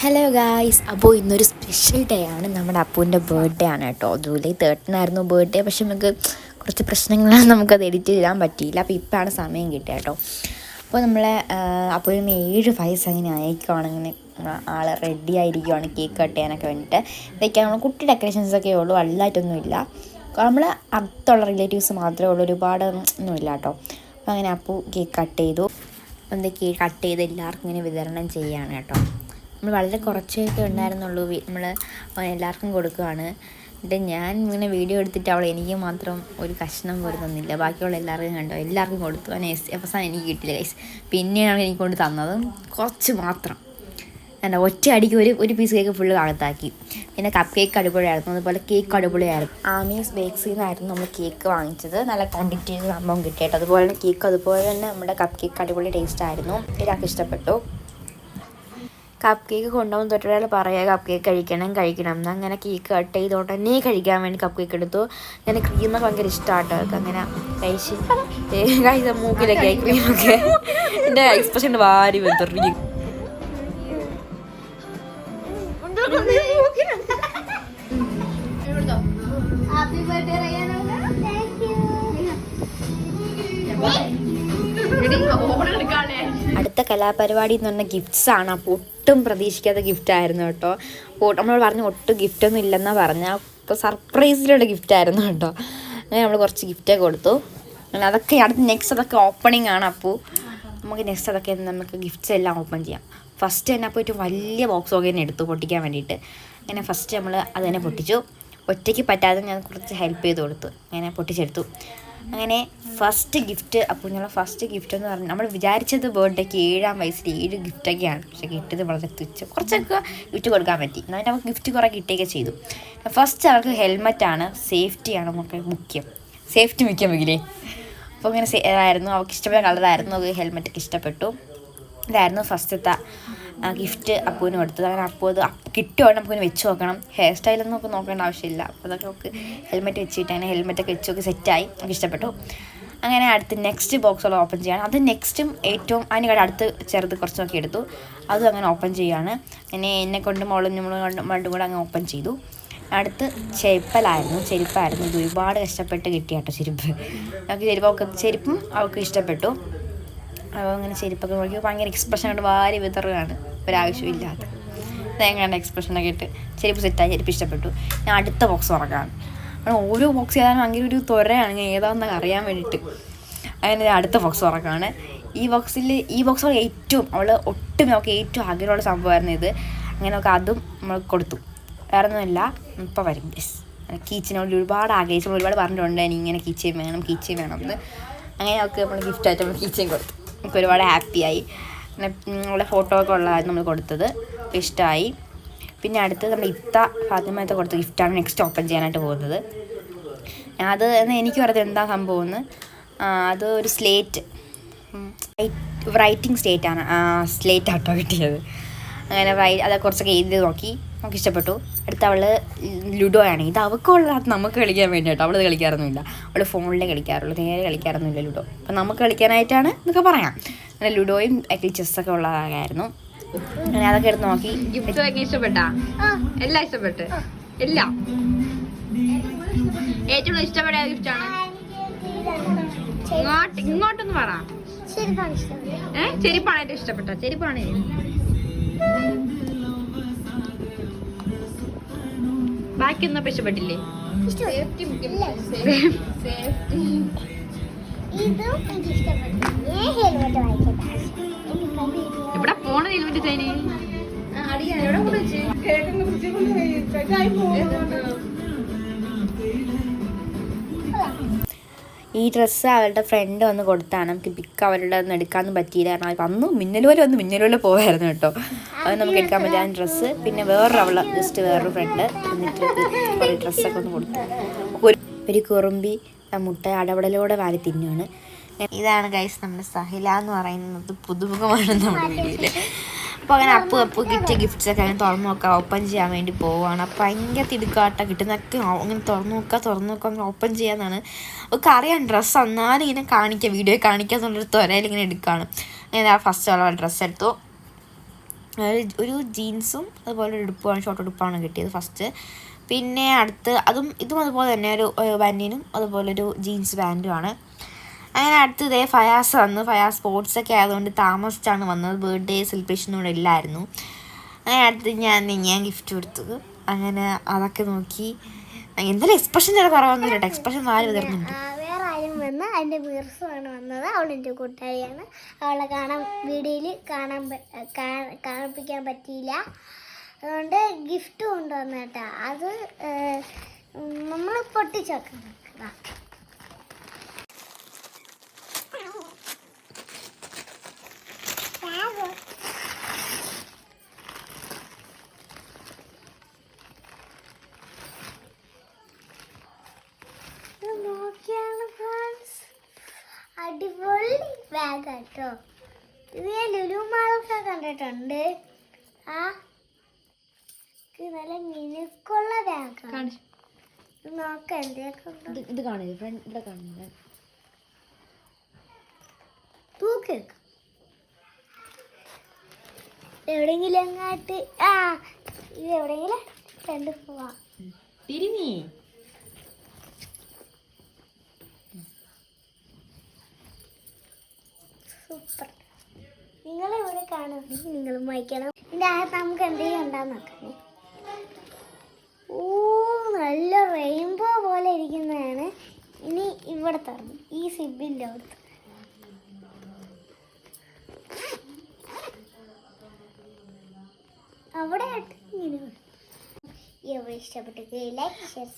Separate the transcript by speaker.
Speaker 1: Hello guys അപ്പോൾ ഇന്നൊരു special day ആണ്. നമ്മുടെ അപ്പുവിന്റെ ബർത്ത്ഡേ ആണ് കേട്ടോ. ജൂലൈ തേർട്ടീനായിരുന്നു ബർത്ത്ഡേ പക്ഷെ നമുക്ക് കുറച്ച് പ്രശ്നങ്ങളാണ് നമുക്കത് എഡിറ്റ് ചെയ്യാൻ പറ്റിയില്ല. അപ്പോൾ ഇപ്പോഴാണ് സമയം കിട്ടിയത് കേട്ടോ. അപ്പോൾ നമ്മളെ അപ്പുവിന് ഏഴ് വയസ്സ് അങ്ങനെ ഇങ്ങനെ ആൾ റെഡി ആയിരിക്കുവാണ് കേക്ക് കട്ട് ചെയ്യാനൊക്കെ വേണ്ടിയിട്ട്. ഇതൊക്കെ നമ്മൾ കുട്ടി ഡെക്കറേഷൻസ് ഒക്കെ ഉള്ളൂ. വലുതായിട്ടൊന്നുമില്ല നമ്മൾ അടുത്തുള്ള റിലേറ്റീവ്സ് മാത്രമേ ഉള്ളൂ. ഒരുപാട് ഒന്നുമില്ല കേട്ടോ. അപ്പോൾ അങ്ങനെ അപ്പൂ കേക്ക് കട്ട് ചെയ്തു. എന്താ കേക്ക് കട്ട് ചെയ്ത് എല്ലാവർക്കും ഇങ്ങനെ വിതരണം ചെയ്യുകയാണ് കേട്ടോ. നമ്മൾ വളരെ കുറച്ചൊക്കെ ഉണ്ടായിരുന്നുള്ളൂ നമ്മൾ എല്ലാവർക്കും കൊടുക്കുകയാണ് എന്നിട്ട് ഞാൻ ഇങ്ങനെ വീഡിയോ എടുത്തിട്ട് അവൾ എനിക്ക് മാത്രം ഒരു കഷ്ണം പോലും തന്നില്ല. ബാക്കിയുള്ള എല്ലാവർക്കും കണ്ടോ? എല്ലാവർക്കും കൊടുത്തു. അങ്ങനെ അവസാനം എനിക്ക് കിട്ടില്ല ഗൈസ് പിന്നെയാണ് എനിക്ക് കൊണ്ട് തന്നത്. കുറച്ച് മാത്രം. എന്താ ഒറ്റ അടിക്ക് ഒരു ഒരു പീസ് കേക്ക് ഫുള്ള് അകത്താക്കി പിന്നെ കപ്പ് കേക്ക് അടിപൊളിയായിരുന്നു. അതുപോലെ കേക്ക് അടിപൊളിയായിരുന്നു. ആമീസ് ബേക്സിൽ നിന്നായിരുന്നു നമ്മൾ കേക്ക് വാങ്ങിച്ചത്. നല്ല ക്വാണ്ടിറ്റി സംഭവം കിട്ടിയിട്ട്. അതുപോലെ കേക്ക് അതുപോലെ തന്നെ നമ്മുടെ കപ്പ് കേക്ക് അടിപൊളി ടേസ്റ്റ് ആയിരുന്നു. എല്ലാവർക്കും ഇഷ്ടപ്പെട്ടു. കപ്പ് കേക്ക് കൊണ്ടുപോകുന്ന തൊട്ടൊരാൾ പറയുക കപ്പ് കേക്ക് കഴിക്കണം കഴിക്കണം എന്ന് അങ്ങനെ കേക്ക് കട്ട് ചെയ്തോണ്ട് തന്നെ കഴിക്കാൻ വേണ്ടി കപ്പ് കേക്ക് എടുത്തു ഞാൻ ക്രീമൊക്കെ ഭയങ്കര ഇഷ്ടമാട്ടോ അവർക്ക് അങ്ങനെ കഴിച്ച് കഴിച്ച മൂക്കിലൊക്കെ ക്രീമൊക്കെ എന്റെ എക്സ്പ്രഷൻ വാരി വെത്തെറിഞ്ഞു
Speaker 2: ഹാപ്പി ബർത്ത്ഡേ
Speaker 1: കലാപരിപാടി എന്ന് പറഞ്ഞ ഗിഫ്റ്റ്സ് ആണ്. അപ്പോൾ ഒട്ടും പ്രതീക്ഷിക്കാത്ത ഗിഫ്റ്റ് ആയിരുന്നു കേട്ടോ. അപ്പോൾ നമ്മൾ പറഞ്ഞു ഒട്ടും ഗിഫ്റ്റ് ഒന്നും ഇല്ലെന്നാ പറഞ്ഞ. അപ്പോൾ സർപ്രൈസിലുള്ള ഗിഫ്റ്റ് ആയിരുന്നു കേട്ടോ. അങ്ങനെ നമ്മൾ കുറച്ച് ഗിഫ്റ്റൊക്കെ കൊടുത്തു. അങ്ങനെ അതൊക്കെ അടുത്ത് നെക്സ്റ്റ് അതൊക്കെ ഓപ്പണിംഗ് ആണ്. അപ്പോൾ നമുക്ക് നെക്സ്റ്റ് അതൊക്കെ നമുക്ക് ഗിഫ്റ്റ്സ് എല്ലാം ഓപ്പൺ ചെയ്യാം. ഫസ്റ്റ് തന്നെ ഏറ്റവും വലിയ ബോക്സ് ഒക്കെ തന്നെ എടുത്തു പൊട്ടിക്കാൻ വേണ്ടിയിട്ട്. അങ്ങനെ ഫസ്റ്റ് നമ്മൾ അത് പൊട്ടിച്ചു. ഒറ്റയ്ക്ക് പറ്റാതെ ഞാൻ കുറച്ച് ഹെൽപ്പ് ചെയ്ത് കൊടുത്തു. അങ്ങനെ പൊട്ടിച്ചെടുത്തു. അങ്ങനെ ഫസ്റ്റ് ഗിഫ്റ്റ് അപ്പോൾ ഞങ്ങൾ ഫസ്റ്റ് ഗിഫ്റ്റ് എന്ന് പറഞ്ഞാൽ നമ്മൾ വിചാരിച്ചത് ബർത്ത്ഡേക്ക് ഏഴാം വയസ്സിൽ ഏഴ് ഗിഫ്റ്റൊക്കെയാണ് പക്ഷേ കിട്ടിയത് വളരെ തുച്ഛ. കുറച്ചൊക്കെ ഗിഫ്റ്റ് കൊടുക്കാൻ പറ്റി. എന്നാലും നമുക്ക് ഗിഫ്റ്റ് കുറേ കിട്ടുകയൊക്കെ ചെയ്തു. ഫസ്റ്റ് അവർക്ക് ഹെൽമെറ്റാണ് സേഫ്റ്റിയാണ് നമുക്ക് മുഖ്യം. സേഫ്റ്റി മുഖ്യം വെക്കില്ലേ അപ്പോൾ അങ്ങനെ ആയിരുന്നു അവൾക്ക് ഇഷ്ടപ്പെട്ട കളറായിരുന്നു അവർക്ക് ഹെൽമെറ്റൊക്കെ ഇഷ്ടപ്പെട്ടു. ഇതായിരുന്നു ഫസ്റ്റത്തെ ഗിഫ്റ്റ് അപ്പുവിന് കൊടുത്തത്. അങ്ങനെ അപ്പു അത് കിട്ടുവാണ് നമുക്കൊന്ന് വെച്ച് നോക്കണം. ഹെയർ സ്റ്റൈലൊന്നും നമുക്ക് നോക്കേണ്ട ആവശ്യമില്ല. അപ്പോൾ അതൊക്കെ നമുക്ക് ഹെൽമെറ്റ് വെച്ചിട്ട് അങ്ങനെ ഹെൽമെറ്റൊക്കെ വെച്ച് നോക്കി സെറ്റായി നമുക്ക് ഇഷ്ടപ്പെട്ടു. അങ്ങനെ അടുത്ത് നെക്സ്റ്റ് ബോക്സുകൾ ഓപ്പൺ ചെയ്യാണ്. അത് നെക്സ്റ്റും ഏറ്റവും അതിന് കൂടെ അടുത്ത് ചെറുത് കുറച്ച് നോക്കി എടുത്തു. അതും അങ്ങനെ ഓപ്പൺ ചെയ്യാണ് അങ്ങനെ എന്നെ കൊണ്ട് മോളും നമ്മൾ രണ്ടും കൂടെ അങ്ങ് ഓപ്പൺ ചെയ്തു. അടുത്ത് ചെരുപ്പലായിരുന്നു. ചെരുപ്പായിരുന്നു. ഇത് ഒരുപാട് കഷ്ടപ്പെട്ട് കിട്ടിയ കേട്ടോ ചെരുപ്പ്. നമുക്ക് ചെരുപ്പ് അവൾക്ക് ചെരുപ്പും അവൾക്ക് ഇഷ്ടപ്പെട്ടു. അപ്പോൾ അങ്ങനെ ചെരുപ്പൊക്കെ നോക്കി ഭയങ്കര എക്സ്പ്രഷൻ കൊണ്ട് വാരി വിതറുകയാണ്. ഒരാവശ്യമില്ലാത്ത തേങ്ങയുടെ എക്സ്പ്രഷനൊക്കെ ഇട്ട് ചെരുപ്പ് സെറ്റായി ചെരുപ്പ് ഇഷ്ടപ്പെട്ടു. ഞാൻ അടുത്ത ബോക്സ് തുറക്കാണ് കാരണം ഓരോ ബോക്സ് ചെയ്താലും ഭയങ്കര ഒരു ത്വരയാണ് ഞാൻ ഏതാണെന്ന് അറിയാൻ വേണ്ടിയിട്ട്. അങ്ങനെ അടുത്ത ബോക്സ് തുറക്കാണ് ഈ ബോക്സിൽ ഈ ബോക്സ് ഏറ്റവും അവൾ ഒട്ടും നമുക്ക് ഏറ്റവും ആഗ്രഹമുള്ള സംഭവമായിരുന്നു ഇത്. അങ്ങനെ നമുക്ക് അതും നമ്മൾ കൊടുത്തു. വേറെ ഒന്നുമില്ല ഇപ്പം വരും. യെസ് കീച്ചനോട് ഒരുപാട് ആഗ്രഹിച്ചു. ഒരുപാട് പറഞ്ഞിട്ടുണ്ട് ഇങ്ങനെ കീച്ചയും വേണം കീച്ചയും വേണം എന്ന്. അങ്ങനെ അവൾക്ക് നമ്മൾ ഗിഫ്റ്റായിട്ട് നമ്മൾ കീച്ചയും കൊടുത്തു. നമുക്ക് ഒരുപാട് ഹാപ്പിയായി നമ്മളെ ഫോട്ടോ ഒക്കെ ഉള്ളതായിരുന്നു നമ്മൾ കൊടുത്തത്. ഇഷ്ടമായി പിന്നെ അടുത്ത് നമ്മൾ ഇത്ത ഫാത്തിമത്തെ കൊടുത്ത ഗിഫ്റ്റാണ് നെക്സ്റ്റ് ഓപ്പൺ ചെയ്യാനായിട്ട് പോകുന്നത്. അത് എനിക്ക് പറയുന്നത് എന്താ സംഭവം എന്ന്. അത് ഒരു സ്ലേറ്റ് റൈറ്റിംഗ് സ്ലേറ്റ് ആണ്. സ്ലേറ്റ് ആട്ടോ കിട്ടിയത്. അങ്ങനെ റൈ അത് കുറച്ചൊക്കെ എഴുതി നോക്കി. നമുക്ക് ഇഷ്ടപ്പെട്ടു അടുത്ത അവൾ ലുഡോ ആണ് ഇത് അവൾക്കുള്ള അത് നമുക്ക് കളിക്കാൻ വേണ്ടിയിട്ട്. അവൾ അവളത് കളിക്കാറൊന്നുമില്ല. അവൾ ഫോണിലേ കളിക്കാറുള്ളൂ. നേരെ കളിക്കാറൊന്നുമില്ല ലുഡോ. അപ്പം നമുക്ക് കളിക്കാനായിട്ടാണ് എന്നൊക്കെ പറയാം. അങ്ങനെ ലുഡോയും ഒക്കെ ചെസ്സൊക്കെ ഉള്ളതായിരുന്നു. അങ്ങനെ അതൊക്കെ എടുത്ത് നോക്കി.
Speaker 3: ഗിഫ്റ്റ് ഇഷ്ടപ്പെട്ടാ? എല്ലാം ഇഷ്ടപ്പെട്ട്? എല്ലാം? ഏറ്റവും ഇഷ്ടപ്പെട്ട ഗിഫ്റ്റ് ആണ്? ഇങ്ങോട്ട് ഇങ്ങോട്ടൊന്ന് പറ. ചെരുപ്പാണ് ഏറ്റവും ഇഷ്ടപ്പെട്ട ചെരുപ്പാണ്. ബാക്കിയൊന്നും
Speaker 2: വായിക്കട്ടെ
Speaker 3: എവിടെ പോണ ഹെൽമെറ്റ് ചൈനി
Speaker 1: ഈ ഡ്രസ്സ് അവരുടെ ഫ്രണ്ട് വന്ന് കൊടുത്താണ്. നമുക്ക് പിക്ക് അവരുടെ ഒന്നും എടുക്കാനൊന്നും പറ്റിയില്ല. കാരണം വന്നു മിന്നൽ പോലെ വന്ന് മിന്നൽ പോലെ പോകായിരുന്നു കേട്ടോ. അത് നമുക്ക് എടുക്കാൻ പറ്റാൻ ഡ്രസ്സ് പിന്നെ വേറൊരു അവളെ ജസ്റ്റ് വേറൊരു ഫ്രണ്ട് എന്നിട്ട് കുറേ ഡ്രസ്സൊക്കെ ഒന്ന് കൊടുത്തു. ഒരു ഒരു കുറുമ്പി മുട്ട അടപടലോടെ വാരി തിന്നുവാണ്. ഇതാണ് ഗൈസ് നമ്മുടെ സഹില എന്ന് പറയുന്നത് പുതുമുഖമാണ് നമ്മുടെ വീഡിയോയിൽ അപ്പോൾ അങ്ങനെ അപ്പു അപ്പു കിട്ടിയ ഗിഫ്റ്റ്സ് ഒക്കെ അങ്ങനെ തുറന്നു നോക്കാം. ഓപ്പൺ ചെയ്യാൻ വേണ്ടി പോവുകയാണ് അപ്പോൾ ഭയങ്കര തിടുക്കാട്ട കിട്ടുന്നൊക്കെ അങ്ങനെ തുറന്നു നോക്കുക തുറന്നു നോക്കുക അങ്ങനെ ഓപ്പൺ ചെയ്യാന്നാണ്. ഒക്കെ അറിയാം ഡ്രസ്സ് എന്നാലും ഇങ്ങനെ കാണിക്കുക വീഡിയോ കാണിക്കുക എന്നുള്ളൊരു ത്വരയിൽ ഇങ്ങനെ എടുക്കുകയാണ് അങ്ങനെ ആ ഫസ്റ്റ് ഉള്ള ഡ്രസ്സ് എടുത്തു. ഒരു ജീൻസും അതുപോലെ ഒരു ഉടുപ്പാണ് ഷോർട്ട് ഉടുപ്പാണ് കിട്ടിയത് ഫസ്റ്റ് പിന്നെ അടുത്ത് അതും ഇതും അതുപോലെ തന്നെ ഒരു ബനിയനും അതുപോലെ ഒരു ജീൻസ് പാന്റുമാണ് അങ്ങനെ അടുത്ത ഇതേ ഫയാസ് വന്നു. ഫയാസ് സ്പോർട്സ് ഒക്കെ ആയതുകൊണ്ട് താമസിച്ചാണ് വന്നത്. ബർത്ത്ഡേ സെലിബ്രേഷൻ ഇവിടെ ഇല്ലായിരുന്നു. അങ്ങനെ അടുത്ത് ഞാൻ ഞാൻ ഗിഫ്റ്റ് കൊടുത്തു അങ്ങനെ അതൊക്കെ നോക്കി. എന്തായാലും എക്സ്പ്രഷൻ ചില കുറവൊന്നുമില്ല കേട്ടോ എക്സ്പ്രഷൻ നാല് വിതർന്നുണ്ട്
Speaker 2: വേറെ ആരും വന്ന് എന്റെ വീർസുമാണ് വന്നത്. അവൾ എന്റെ കൂട്ടുകാരിയാണ്. അവളെ കാണാൻ വീഡിയോയിൽ കാണാൻ കാണിപ്പിക്കാൻ പറ്റിയില്ല. അതുകൊണ്ട് ഗിഫ്റ്റ് കൊണ്ടുവന്നേട്ടാ അത് നമ്മൾ പൊട്ടിച്ചോക്കണം ദാ. ഇത് നോക്കിയാണ് ഫ്രണ്ട്സ് അടിപൊളി ബാഗ് കേട്ടോ ഇത് ഞാൻ ലുലു കണ്ടിട്ടുണ്ട്. ആ നല്ല മിനുക്കുള്ള ബാഗാണ് നോക്കാം എന്തൊക്കെ
Speaker 1: ഇത് കാണില്ല കാണില്ല
Speaker 2: തൂക്കിയേക്കാം എവിടെയെങ്കിലും അങ്ങാട്ട് ആ ഇത് എവിടെയെങ്കിലും കണ്ടു പോവാം.
Speaker 1: തിരിഞ്ഞി.
Speaker 2: സൂപ്പർ. നിങ്ങൾ ഇവിടെ കാണുമെങ്കിൽ നിങ്ങൾ വായിക്കണം. ഇതിന്റെ അകത്ത് നമുക്ക് എന്തെങ്കിലും ഉണ്ടാന്ന് നോക്കാം. ഓ നല്ല റെയിൻബോ പോലെ ഇരിക്കുന്നതാണ്. ഇനി ഇവിടെ തുറന്നു. ഈ സിബിന്റെ അവിടുത്തെ. അവിടെ ഇങ്ങനെ. ഈ ഇഷ്ടപ്പെട്ടെങ്കിൽ ലൈക്ക് ഷെയർ